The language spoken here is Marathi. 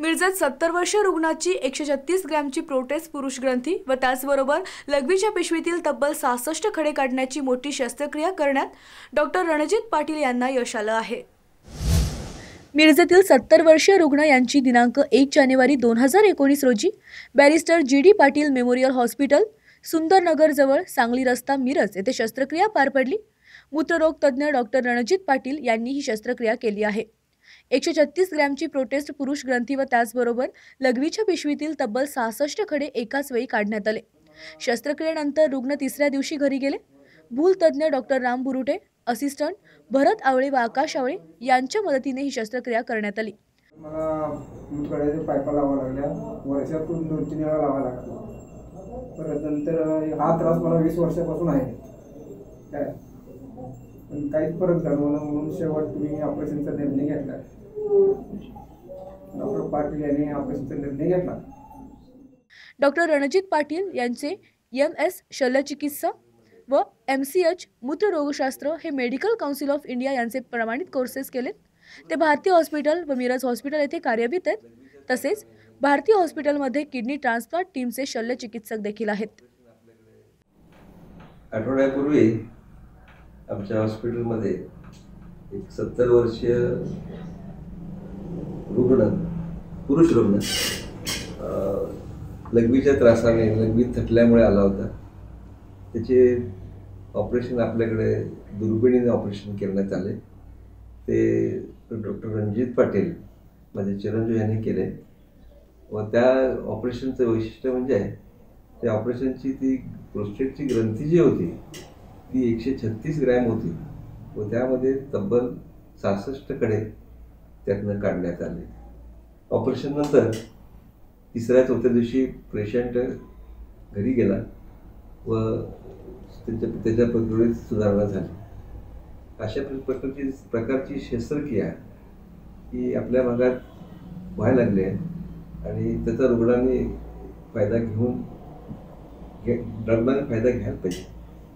मिरजेत सत्तर वर्षीय रुग्णाची एकशे छत्तीस ग्रॅमची प्रोटेस पुरुष ग्रंथी व त्याचबरोबर लघवीच्या पिशवीतील तब्बल सहासष्ट खडे काढण्याची मोठी शस्त्रक्रिया करण्यात डॉक्टर रणजित पाटील यांना यश आलं आहे. मिरजेतील सत्तर वर्षीय रुग्ण यांची दिनांक एक जानेवारी दोन हजार एकोणीस रोजी barrister G D Patil memorial hospital सुंदरनगरजवळ Sangli रस्ता मिरज येथे शस्त्रक्रिया पार पडली. मूत्ररोग तज्ज्ञ डॉक्टर रणजित पाटील यांनी ही शस्त्रक्रिया केली आहे. एकशे छत्तीस ग्रॅमची प्रोटेस्ट पुरुष ग्रंथी व त्याचबरोबर लघवीच्या पिशवीतील तब्बल सहासष्ट खडे एकाच वेळी काढण्यात आले. शस्त्रक्रियेनंतर रुग्ण तिसऱ्या दिवशी घरी गेले. भूल डॉक्टर राम बुरुटे असिस्टंट भरत आवळे व आकाश आवळे यांच्या मदतीने ही शस्त्रक्रिया करण्यात आली. मला पायपा लावा लागल्या. वर्षातून दोन तीन वेळा लावा लागला परत नंतर हा त्रास मला वीस वर्षापासून आहे. काय? पण काहीच फरक जाणवला म्हणून शेवट तुम्ही ऑपरेशनचा निर्णय घेतला. डॉक्टर पाटील यांनी ऑपरेशनचा निर्णय घेतला. डॉक्टर रणजित पाटील यांचे एम एस शल्यचिकित्सा व एम सी एच मूत्ररोगशास्त्र हे मेडिकल काउन्सिल ऑफ इंडिया यांचे प्रमाणित कोर्सेस केलेत. ते भारतीय हॉस्पिटल व मिरज हॉस्पिटल येथे कार्यान्वित आहेत. तसेच भारतीय हॉस्पिटलमध्ये किडनी ट्रान्सप्लांट टीमचे शल्यचिकित्सक देखील आहेत. आठवड्यापूर्वी आमच्या हॉस्पिटलमध्ये एक सत्तर वर्षीय रुग्ण पुरुष रुग्ण लघवीच्या त्रासाने लघवी थकल्यामुळे आला होता. त्याचे ऑपरेशन आपल्याकडे दुर्बिणीने ऑपरेशन करण्यात आले. ते डॉक्टर रणजित पाटील माझे चिरंजीव यांनी केले. व त्या ऑपरेशनचं वैशिष्ट्य म्हणजे त्या ऑपरेशनची ती प्रोस्टेटची ग्रंथी जी होती ती एकशे छत्तीस ग्रॅम होती व त्यामध्ये तब्बल सहासष्टकडे त्यातनं काढण्यात आले. ऑपरेशननंतर तिसऱ्या चौथ्या दिवशी पेशंट घरी गेला व त्याच्या त्याच्या प्रक्रियेत सुधारणा झाली. अशा प्रकारची प्रकारची शस्त्रक्रिया ही आपल्या भागात व्हायला लागली आहे आणि त्याचा रुग्णांनी फायदा घेऊन घे रुग्णांनी फायदा घ्यायला पाहिजे.